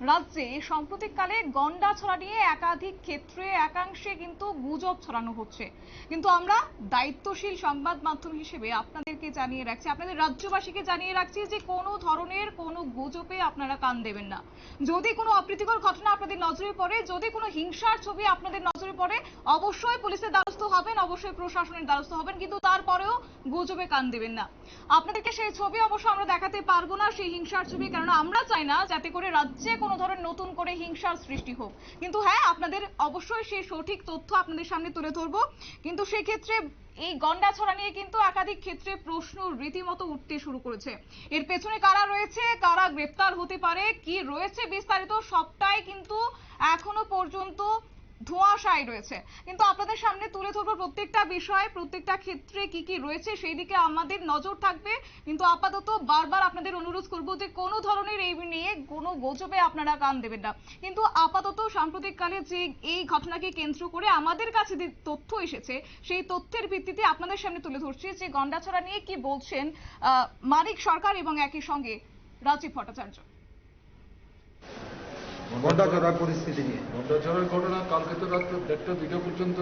রাজ্যে সাম্প্রতিককালে গন্ডা ছড়া নিয়ে একাধিক ক্ষেত্রে একাংশে কিন্তু গুজব ছড়ানো হচ্ছে। কিন্তু আমরা দায়িত্বশীল সংবাদ মাধ্যম হিসেবে আপনাদেরকে জানিয়ে রাখছি, আপনাদের রাজ্যবাসীকে জানিয়ে রাখছি যে কোনো ধরনের কোনো গুজবে আপনারা কান দেবেন না। যদি কোনো অপ্রীতিকর ঘটনা আপনাদের নজরে পড়ে, যদি কোনো হিংসার ছবি আপনাদের নজরে পড়ে, অবশ্যই পুলিশের দ্বারস্থ হবেন, অবশ্যই প্রশাসনের দ্বারস্থ হবেন, কিন্তু তারপরেও গুজবে কান দেবেন না। আপনাদেরকে সেই ছবি অবশ্য আমরা দেখাতে পারব না, সেই হিংসার ছবি, কেননা আমরা চাই না যাতে করে রাজ্যে কোনো ধরনের নতুন করে হিংসার সৃষ্টি হোক। কিন্তু হ্যাঁ আপনাদের অবশ্যই সেই সঠিক তথ্য আপনাদের সামনে তুলে ধরবো। কিন্তু সেক্ষেত্রে এই গন্ডা ছড়া নিয়ে কিন্তু একাধিক ক্ষেত্রে প্রশ্ন রীতিমতো উঠতে শুরু করেছে। এর পেছনে কারা রয়েছে, কারা গ্রেপ্তার হতে পারে, কি রয়েছে বিস্তারিত সবটাই কিন্তু এখনও পর্যন্ত ধোঁয়াশায় রয়েছে। কিন্তু আপনাদের সামনে তুলে ধরবো প্রত্যেকটা বিষয়, প্রত্যেকটা ক্ষেত্রে কি কি রয়েছে, সেই দিকে আমাদের নজর থাকবে। কিন্তু আপাতত বারবার আপনাদের অনুরোধ করব যে কোনো ধরনের এই নিয়ে কোনো গুজবে আপনারা কান দেবেন না। কিন্তু আপাতত সাম্প্রতিককালে যে এই ঘটনাকে কেন্দ্র করে আমাদের কাছে যে তথ্য এসেছে, সেই তথ্যের ভিত্তিতে আপনাদের সামনে তুলে ধরছি যে গন্ডাছড়া নিয়ে কি বলছেন মানিক সরকার এবং একই সঙ্গে রাজীব ভট্টাচার্য। ঘণ্টা চড়ার পরিস্থিতি নিয়ে। ঘণ্টাছড়ার ঘটনা কালকে তো রাত্র দেড়টা দুটো পর্যন্ত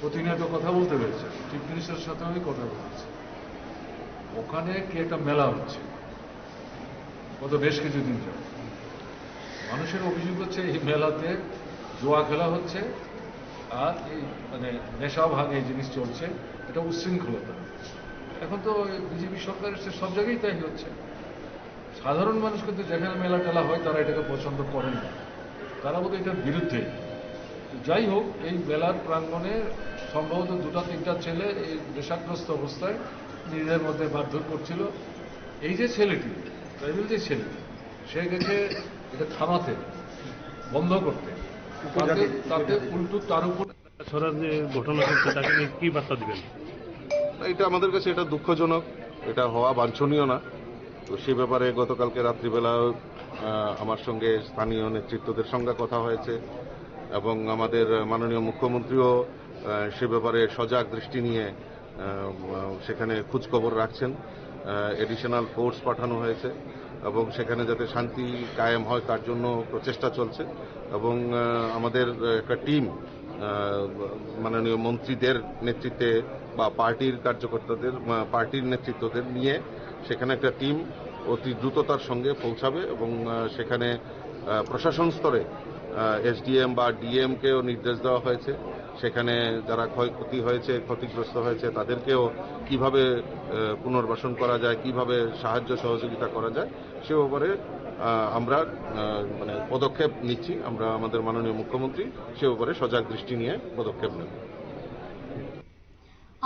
প্রতিনিয়ত কথা বলতে পেরেছে চিফ মিনিস্টারের সাথে আমি কথা বলেছি। ওখানে কি একটা মেলা হচ্ছে? গত বেশ কিছুদিন যাবে মানুষের অভিযোগ হচ্ছে এই মেলাতে জোয়া খেলা হচ্ছে আর এই মানে নেশা ভাগ এই জিনিস চলছে। এটা উচ্ছৃঙ্খলতা। এখন তো বিজেপি সরকারের সব জায়গায় তাই হচ্ছে। সাধারণ মানুষ কিন্তু যেখানে মেলা টেলা হয় তারা এটাকে পছন্দ করেন না। তারা বোধহয় এটার বিরুদ্ধে। যাই হোক এই মেলার প্রাঙ্গণে সম্ভবত দুটা তিনটা ছেলে এই নেশাগ্রস্ত অবস্থায় নিজেদের মধ্যে মারধর করছিল। এই যে ছেলেটি ট্রাইবেল যে ছেলে সে গেছে এটা থামাতে বন্ধ করতে। তাতে তাতে উল্টো তার উপর ছড়ার যে ঘটনা ঘটছে তাকে নিয়ে কি বার্তা দিবেন? এটা আমাদের কাছে এটা দুঃখজনক এটা হওয়া বাঞ্ছনীয় না। তো সে ব্যাপারে গতকালকে রাত্রিবেলা আমার সঙ্গে স্থানীয় নেতৃত্বদের সঙ্গে কথা হয়েছে এবং আমাদের মাননীয় মুখ্যমন্ত্রীও সে ব্যাপারে সজাগ দৃষ্টি নিয়ে সেখানে খোঁজখবর রাখছেন। এডিশনাল ফোর্স পাঠানো হয়েছে এবং সেখানে যাতে শান্তি কায়েম হয় তার জন্য প্রচেষ্টা চলছে এবং আমাদের একটা টিম মাননীয় মন্ত্রীদের নেতৃত্বে বা পার্টির কার্যকর্তাদের পার্টির নেতৃত্বদের নিয়ে সেখানে একটা টিম অতি দ্রুততার সঙ্গে পৌঁছাবে এবং সেখানে প্রশাসন স্তরে এসডিএম বা ডিএম কেও নির্দেশ দেওয়া হয়েছে। সেখানে যারা ক্ষয়ক্ষতি হয়েছে, ক্ষতিগ্রস্ত হয়েছে, তাদেরকেও কীভাবে পুনর্বাসন করা যায়, কীভাবে সাহায্য সহযোগিতা করা যায়, সে ব্যাপারে আমরা মানে পদক্ষেপ নিচ্ছি। আমরা আমাদের মাননীয় মুখ্যমন্ত্রী সে ব্যাপারে সজাগ দৃষ্টি নিয়ে পদক্ষেপ নেব।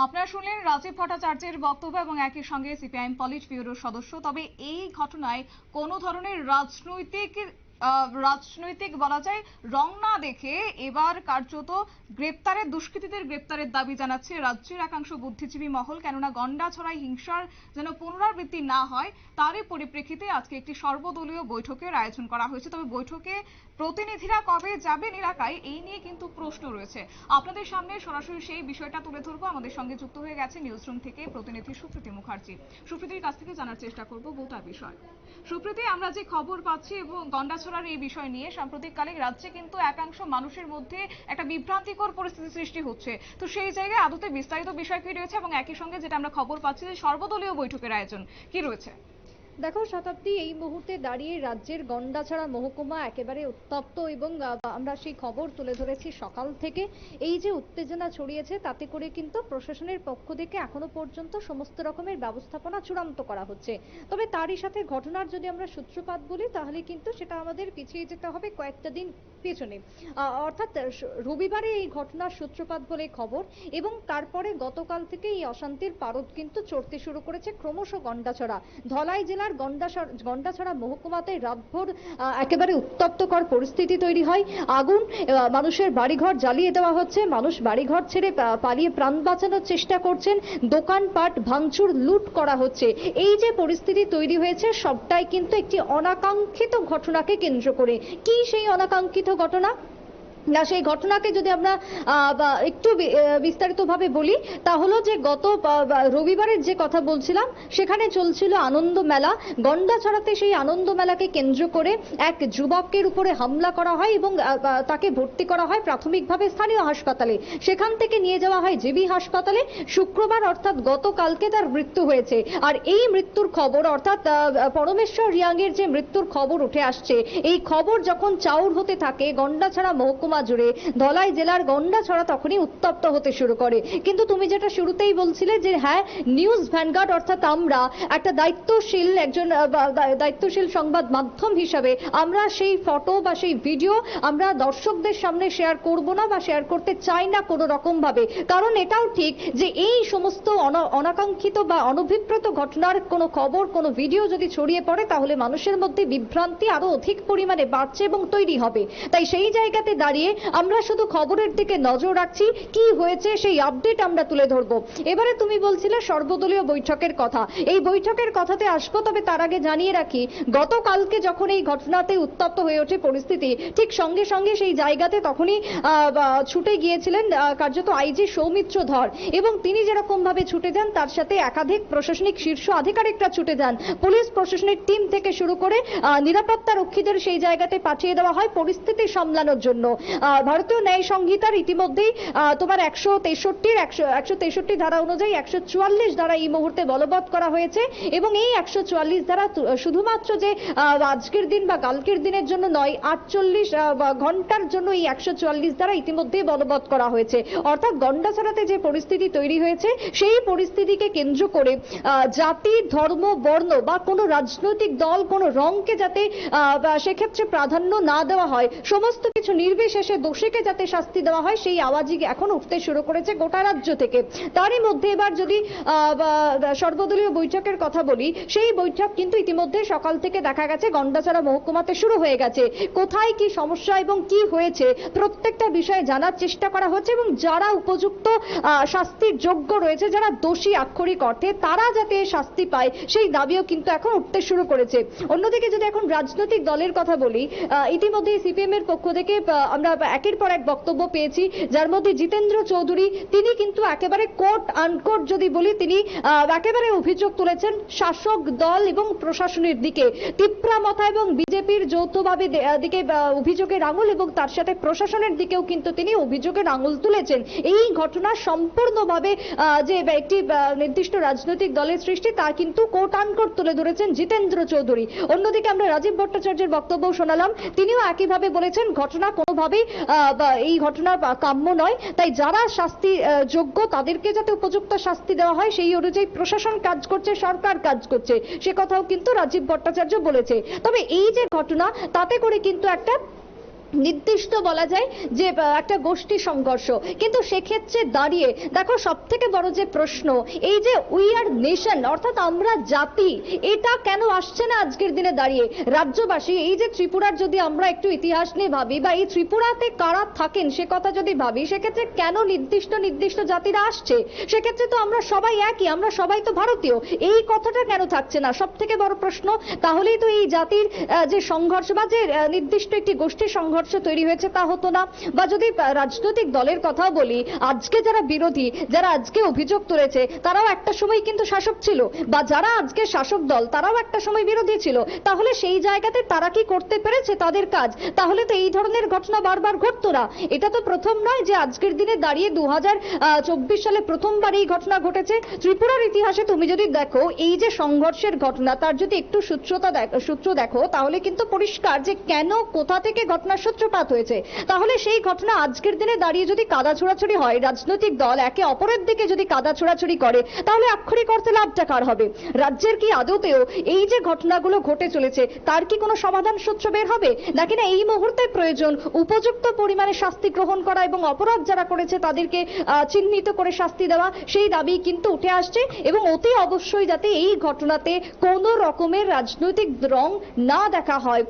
আপনারা শুনলেন রাজীব ভট্টাচার্যের বক্তব্য এবং একই সঙ্গে সিপিআইএম পলিট ব্যুরোর সদস্য। তবে এই ঘটনায় কোনো ধরনের রাজনৈতিক রাজনৈতিক বলা যায়, রং না দেখে এবার কার্যত গ্রেপ্তারের, দুষ্কৃতীদের গ্রেপ্তারের দাবি জানাচ্ছে রাজ্যের একাংশ বুদ্ধিজীবী মহল। কেননা গন্ডা ছড়াই হিংসার যেন পুনরাবৃত্তি না হয়, তারই পরিপ্রেক্ষিতে আজকে একটি সর্বদলীয় বৈঠকের আয়োজন করা হয়েছে। তবে বৈঠকে প্রতিনিধিরা কবে যাবেন এলাকায়, এই নিয়ে কিন্তু প্রশ্ন রয়েছে। আপনাদের সামনে সরাসরি সেই বিষয়টা তুলে ধরবো। আমাদের সঙ্গে যুক্ত হয়ে গেছে নিউজ রুম থেকে প্রতিনিধি সুপ্রীতি মুখার্জি। সুপ্রীতির কাছ থেকে জানার চেষ্টা করব গোটা বিষয়। সুপ্রীতি, আমরা যে খবর পাচ্ছি এবং গন্ডাছড়ার এই বিষয় নিয়ে সাম্প্রতিককালে রাজ্যে কিন্তু একাংশ মানুষের মধ্যে একটা বিভ্রান্তিকর পরিস্থিতি সৃষ্টি হচ্ছে। তো সেই জায়গায় আদতে বিস্তারিত বিষয় কি রয়েছে এবং একই সঙ্গে যেটা আমরা খবর পাচ্ছি যে সর্বদলীয় বৈঠকের আয়োজন কি রয়েছে? দেখো, শতাব্দী এই মুহূর্তে দাঁড়িয়ে রাজ্যের গন্ডাছড়া মহকুমা একেবারে উত্তপ্ত এবং আমরা সেই খবর তুলে ধরেছি সকাল থেকে। এই যে উত্তেজনা ছড়িয়েছে, তাতে করে কিন্তু প্রশাসনের পক্ষ থেকে এখনও পর্যন্ত সমস্ত রকমের ব্যবস্থাপনা চূড়ান্ত করা হচ্ছে। তবে তারই সাথে ঘটনার যদি আমরা সূত্রপাত বলি, তাহলে কিন্তু সেটা আমাদের পিছিয়ে যেতে হবে কয়েকটা দিন পেছনে। অর্থাৎ রবিবারে এই ঘটনার সূত্রপাত বলে খবর এবং তারপরে গতকাল থেকে এই অশান্তির পারদ কিন্তু চড়তে শুরু করেছে ক্রমশ গন্ডাছড়া। ধলাই জেলার গন্ডাছড়া গন্ডাছড়া মহকুমাতে রাতভর একেবারে উত্তপ্তকর পরিস্থিতি তৈরি হয়। আগুন মানুষের বাড়িঘর জ্বালিয়ে দেওয়া হচ্ছে। মানুষ বাড়িঘর ছেড়ে পালিয়ে প্রাণ বাঁচানোর চেষ্টা করছেন। দোকানপাট ভাঙচুর লুট করা হচ্ছে। এই যে পরিস্থিতি তৈরি হয়েছে, সবটাই কিন্তু একটি অনাকাঙ্ক্ষিত ঘটনাকে কেন্দ্র করে। কি সেই অনাকাঙ্ক্ষিত ঘটনা না, সেই ঘটনাকে যদি আমরা একটু বিস্তারিতভাবে বলি তা হলো যে গত রবিবারের যে কথা বলছিলাম, সেখানে চলছিল আনন্দ মেলা। গন্ডাছড়াতে সেই আনন্দ মেলাকে কেন্দ্র করে এক যুবকের উপরে হামলা করা হয় এবং তাকে ভর্তি করা হয় প্রাথমিকভাবে স্থানীয় হাসপাতালে। সেখান থেকে নিয়ে যাওয়া হয় জিবি হাসপাতালে। শুক্রবার অর্থাৎ গতকালকে তার মৃত্যু হয়েছে। আর এই মৃত্যুর খবর, অর্থাৎ পরমেশ্বর রিয়াংয়ের যে মৃত্যুর খবর উঠে আসছে, এই খবর যখন চাউর হতে থাকে, গন্ডা ছাড়া মহকুমা জুড়ে ধলাই জেলার গন্ডাছড়া তখনই উত্তপ্ত হতে শুরু করে। কিন্তু তুমি যেটা শুরুতেই বলছিলে যে হ্যাঁ নিউজ ভ্যানগার্ড অর্থাৎ আমরা একটা দায়িত্বশীল একজন দায়িত্বশীল সংবাদ মাধ্যম হিসাবে আমরা সেই ফটো বা সেই ভিডিও আমরা দর্শকদের সামনে শেয়ার করব না বা শেয়ার করতে চাই না কোনো রকম ভাবে কারণ এটাও ঠিক যে, এই সমস্ত অনাকাঙ্ক্ষিত বা অনভিপ্রেত ঘটনার কোনো খবর, কোনো ভিডিও যদি ছড়িয়ে পড়ে, তাহলে মানুষের মধ্যে বিভ্রান্তি আরও অধিক পরিমাণে বাড়ছে এবং তৈরি হবে। তাই সেই জায়গাতে দাঁড়িয়ে আমরা শুধু খবরের দিকে নজর রাখছি, কি হয়েছে সেই আপডেট আমরা তুলে ধরবো। এবারে তুমি বলছিলে সর্বদলীয় বৈঠকের কথা। এই বৈঠকের কথাতে আসব, তবে তার আগে জানিয়ে রাখি, গতকালকে যখন এই ঘটনাতে উত্তপ্ত হয়ে ওঠে পরিস্থিতি, ঠিক সঙ্গে সঙ্গে সেই জায়গাতে তখনই ছুটে গিয়েছিলেন কার্যত আইজি সৌমিত্র ধর। এবং তিনি যেরকম ভাবে ছুটে যান, তার সাথে একাধিক প্রশাসনিক শীর্ষ আধিকারিকরা ছুটে যান। পুলিশ প্রশাসনের টিম থেকে শুরু করে নিরাপত্তা রক্ষীদের সেই জায়গাতে পাঠিয়ে দেওয়া হয় পরিস্থিতি সামলানোর জন্য। ভারতীয় ন্যায় সংহিতার ইতিমধ্যেই তোমার একশো তেষট্টির, একশো একশো ধারা অনুযায়ী একশো চুয়াল্লিশ ধারা এই মুহূর্তে বলবৎ করা হয়েছে এবং এই একশো চুয়াল্লিশ ধারা শুধুমাত্র যে আজকের দিন বা কালকের দিনের জন্য নয়, আটচল্লিশ ঘণ্টার জন্য এই একশো চুয়াল্লিশ ধারা ইতিমধ্যেই বলবৎ করা হয়েছে। অর্থাৎ গন্ডাছড়াতে যে পরিস্থিতি তৈরি হয়েছে, সেই পরিস্থিতিকে কেন্দ্র করে জাতি, ধর্ম, বর্ণ বা কোনো রাজনৈতিক দল, কোনো রংকে যাতে সেক্ষেত্রে প্রাধান্য না দেওয়া হয়, সমস্ত কিছু নির্বিশেষে দোষীকে যাতে শাস্তি দেওয়া হয়, সেই আওয়াজই এখন উঠতে শুরু করেছে গোটা রাজ্য থেকে। তারই মধ্যে এবার যদি সর্বদলীয় বৈঠকের কথা বলি, সেই বৈঠক কিন্তু ইতিমধ্যে সকাল থেকে দেখা গেছে, গন্ডাছড়া মহকুমাতে শুরু হয়ে গেছে। কোথায় কি সমস্যা এবং কি হয়েছে, প্রত্যেকটা বিষয়ে জানার চেষ্টা করা হচ্ছে এবং যারা উপযুক্ত শাস্তির যোগ্য রয়েছে, যারা দোষী আক্ষরিক অর্থে, তারা যাতে শাস্তি পায়, সেই দাবিও কিন্তু এখন উঠতে শুরু করেছে। অন্যদিকে যদি এখন রাজনৈতিক দলের কথা বলি ইতিমধ্যে সিপিএম এর পক্ষ থেকে আমরা একের পর এক বক্তব্য পেয়েছি, যার মধ্যে জিতেন্দ্র চৌধুরী, তিনি কিন্তু একেবারে যদি বলি, তিনি একেবারে অভিযোগ তুলেছেন শাসক দল এবং প্রশাসনের দিকে। এবং বিজেপির যৌথভাবে দিকে অভিযোগের আঙুল এবং তার সাথে প্রশাসনের দিকেও কিন্তু তিনি অভিযোগের আঙুল তুলেছেন। এই ঘটনা সম্পূর্ণভাবে যে একটি নির্দিষ্ট রাজনৈতিক দলের সৃষ্টি, তা কিন্তু কোর্ট আনকোর্ট তুলে ধরেছেন জিতেন্দ্র চৌধুরী। অন্যদিকে আমরা রাজীব ভট্টাচার্যের বক্তব্য শোনালাম। তিনিও একইভাবে বলেছেন, ঘটনা কোনোভাবেই বা এই ঘটনা কাম্য নয়। তাই যারা শাস্তি যোগ্য তাদেরকে যাতে উপযুক্ত শাস্তি দেওয়া হয়, সেই অনুযায়ী প্রশাসন কাজ করছে, সরকার কাজ করছে। সে কথাও কিন্তু রাজীব ভট্টাচার্য বলেছে। তবে এই যে ঘটনা, তাতে করে কিন্তু একটা নির্দিষ্ট বলা যায় যে একটা গোষ্ঠী সংঘর্ষ। কিন্তু সেক্ষেত্রে দাঁড়িয়ে, দেখো সব থেকে বড় যে প্রশ্ন, এই যে উই আর নেশন অর্থাৎ আমরা জাতি, এটা কেন আসছে না আজকের দিনে দাঁড়িয়ে? রাজ্যবাসী, এই যে ত্রিপুরার যদি আমরা একটু ইতিহাস নিয়ে ভাবি, বা এই ত্রিপুরাতে কারা থাকেন, সে কথা যদি ভাবি, সেক্ষেত্রে কেন নির্দিষ্ট নির্দিষ্ট জাতিরা আসছে? সেক্ষেত্রে তো আমরা সবাই একই, আমরা সবাই তো ভারতীয়। এই কথাটা কেন থাকছে না? সব থেকে বড় প্রশ্ন, তাহলেই তো এই জাতির যে সংঘর্ষ, বা যে নির্দিষ্ট একটি গোষ্ঠীর সংঘর্ষ তৈরি হয়েছে তা হতো না। বা যদি রাজনৈতিক দলের কথা বলি, আজকে যারা বিরোধী, যারা আজকে অভিযোগ তুলেছে, তারাও একটা সময় কিন্তু শাসক ছিল। বা যারা আজকে শাসক দল, তারাও একটা সময় বিরোধী ছিল। তাহলে সেই জায়গাতে তারা কি করতে পেরেছে তাদের কাজ? তাহলে তো এই ধরনের ঘটনা বারবার ঘটতো না। এটা তো প্রথম নয় যে আজকের দিনে দাঁড়িয়ে দু সালে প্রথমবার এই ঘটনা ঘটেছে। ত্রিপুরার ইতিহাসে তুমি যদি দেখো, এই যে সংঘর্ষের ঘটনা, তার যদি একটু সূত্রতা সূত্র দেখো, তাহলে কিন্তু পরিষ্কার যে কেন কোথা থেকে ঘটনার সূত্রপাত হয়েছে। তাহলে সেই ঘটনা আজকের দিনে দাঁড়িয়ে যদি কাদা ছোড়াছড়ি হয়, রাজনৈতিক দল একে অপরের দিকে যদি কাদা ছোড়াছড়ি করে, তাহলে আক্ষরিক অর্থে লাভটা কার হবে? রাজ্যের কি আদতেও এই যে ঘটনাগুলো ঘটে চলেছে, তার কি কোনো সমাধান সূত্র বের হবে? নাকি না এই মুহূর্তে প্রয়োজন উপযুক্ত পরিমাণে শাস্তি গ্রহণ করা এবং অপরাধ যারা করেছে, তাদেরকে চিহ্নিত করে শাস্তি দেওয়া, সেই দাবি কিন্তু উঠে আসছে এবং অতি অবশ্যই যাতে এই ঘটনাতে কোনো রকমের রাজনৈতিক রং না দেখা হয়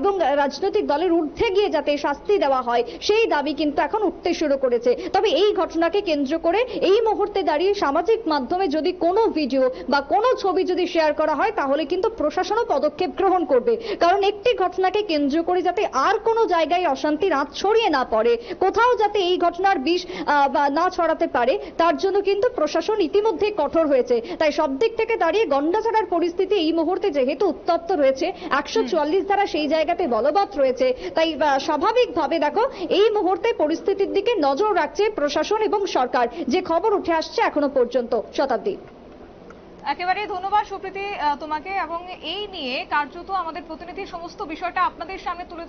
এবং রাজনৈতিক দলের ঊর্ধ্বে গিয়ে যাতে শাস্তি দেওয়া হয় সেই দাবি কিন্তু এখন উঠতে শুরু করেছে। তবে এই ঘটনাকে কেন্দ্র করে এই মুহূর্তে দাঁড়িয়ে সামাজিক মাধ্যমে যদি কোনো ভিডিও বা কোনো ছবি যদি শেয়ার করা হয় তাহলে কিন্তু প্রশাসনও পদক্ষেপ গ্রহণ করবে। কারণ একটি ঘটনাকে কেন্দ্র করে যাতে আর কোনো জায়গায় অশান্তির আঁচ ছড়িয়ে না পড়ে কোথাও যাতে এই ঘটনার বিষ না ছড়াতে পারে তার জন্য কিন্তু প্রশাসন ইতিমধ্যে কঠোর হয়েছে। তাই সব দিক থেকে দাঁড়িয়ে গন্ডাছড়ার পরিস্থিতি এই মুহূর্তে যেহেতু উত্তপ্ত রয়েছে একশো চুয়াল্লিশ ধারা সেই জায়গাতে বলবৎ রয়েছে। তাই স্বাভাবিকভাবে দেখো এই মুহূর্তে পরিস্থিতির দিকে নজর রাখছে প্রশাসন এবং সরকার। যে খবর উঠে আসছে এখনও পর্যন্ত শতাব্দী। একেবারে ধন্যবাদ সুপ্রীতি তোমাকে। এবং এই নিয়ে কার্যত আমাদের প্রতিনিধি সমস্ত বিষয়টা আপনাদের সামনে তুলে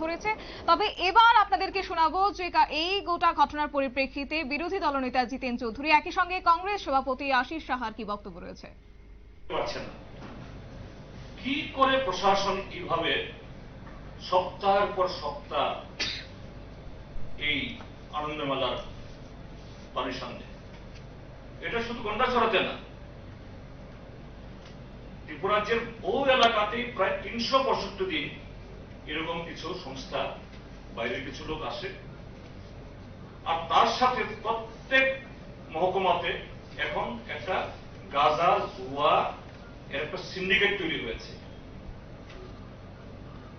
ধরেছে। তবে এবার আপনাদেরকে শোনাবো যে এই গোটা ঘটনার পরিপ্রেক্ষিতে বিরোধী দলনেতা জিতেন চৌধুরী। একই সঙ্গে কংগ্রেস সভাপতি আশিস সাহার কি বক্তব্য রয়েছে? কি করে প্রশাসন কীভাবে সপ্তাহের পর সপ্তাহ এই আনন্দ মেলার পারমিশন দেয় এটা শুধু গন্ডাছড়াতে না, ত্রিপুরাজ্যের বহু এলাকাতেই প্রায় তিনশো পঁয়ষট্টি দিন এরকম কিছু সংস্থা, বাইরের কিছু লোক আসে। আর তার সাথে প্রত্যেক মহকুমাতে এখন একটা গাজা, জুয়া, এর একটা সিন্ডিকেট তৈরি হয়েছে।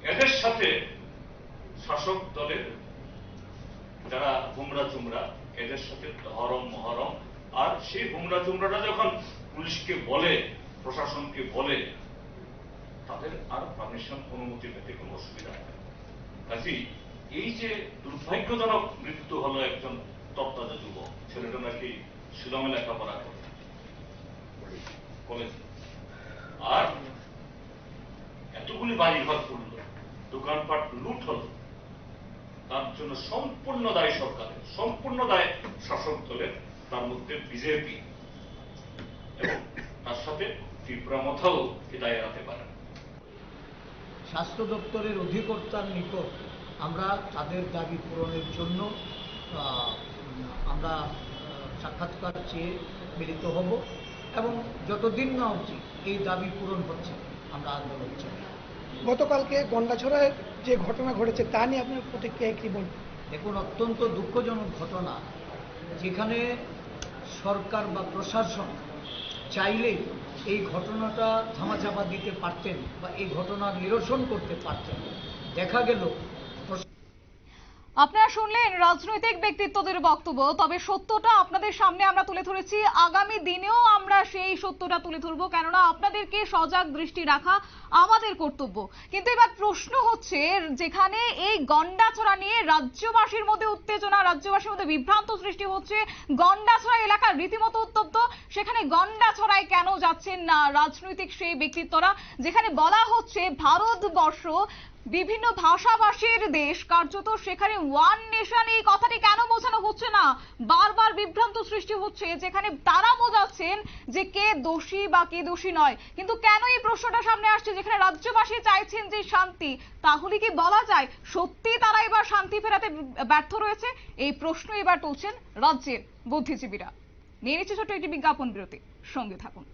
এদের সাথে শাসক দলের যারা হুমরা চুমরা এদের সাথে হরম মহরম। আর সেই হুমরা চুমরাটা যখন পুলিশকে বলে, প্রশাসনকে বলে, তাদের আর পারমিশন, অনুমতি পেতে কোনো অসুবিধা হয় না। কাজী এই যে দুর্ভাগ্যজনক মৃত্যু হলো একজন তত্ত্বাজা যুবক, ছেলেটা নাকি শিলংয়ে লেখাপড়া করে। কলেজ। আর এতগুলি বাড়ি ঘর পড়ল। দোকানপাট লুট হল। তার জন্য সম্পূর্ণ দায় সরকারের, সম্পূর্ণ দায় শাসক দলের, তার মধ্যে বিজেপি এবং তার সাথে ত্রিপুরা দায় এড়াতে পারে। স্বাস্থ্য দপ্তরের অধিকর্তার নিকট আমরা তাদের দাবি পূরণের জন্য আমরা সাক্ষাৎকার চেয়ে মিলিত হব এবং যতদিন না অবধি এই দাবি পূরণ হচ্ছে, আমরা আন্দোলন গতকালকে গন্ডাছড়ায় যে ঘটনা ঘটেছে, তা নিয়ে আপনার প্রতিক্রিয়া কি বলবেন? দেখুন, অত্যন্ত দুঃখজনক ঘটনা। যেখানে সরকার বা প্রশাসন চাইলে এই ঘটনাটা ধামাচাপা দিতে পারতেন বা এই ঘটনার নিরসন করতে পারতেন। দেখা গেল আপনারা শুনলেন রাজনৈতিক ব্যক্তিত্বদের বক্তব্য, তবে সত্যটা আপনাদের সামনে আমরা তুলে ধরেছি। আগামী দিনেও আমরা সেই সত্যটা তুলে ধরবো, কেননা আপনাদেরকে সজাগ দৃষ্টি রাখা আমাদের কর্তব্য। কিন্তু এবার প্রশ্ন হচ্ছে, যেখানে এই গন্ডাছড়া নিয়ে রাজ্যবাসীর মধ্যে উত্তেজনা, রাজ্যবাসীর মধ্যে বিভ্রান্ত সৃষ্টি হচ্ছে, গন্ডাছড়া এলাকা রীতিমতো উত্তপ্ত, সেখানে গন্ডাছড়ায় কেন যাচ্ছেন না রাজনৈতিক সেই ব্যক্তিত্বরা? যেখানে বলা হচ্ছে, ভারতবর্ষ বিভিন্ন ভাষাভাষীর দেশ, কার্যত সেখানে ওয়ান নেশন এই কথাটি কেন বোঝানো হচ্ছে না? বারবার বিভ্রান্ত সৃষ্টি হচ্ছে, যেখানে তারা বোঝাচ্ছেন যে কে দোষী বা কে দোষী নয়। কিন্তু কেন এই প্রশ্নটা সামনে আসছে, যেখানে রাজ্যবাসী চাইছেন যে শান্তি? তাহলে কি বলা যায়, সত্যি তারা এবার শান্তি ফেরাতে ব্যর্থ রয়েছে? এই প্রশ্ন এবার তুলছেন রাজ্যের বুদ্ধিজীবীরা। নিয়ে নিচ্ছে ছোট্ট একটি বিজ্ঞাপন বিরতি। সঙ্গে থাকুন।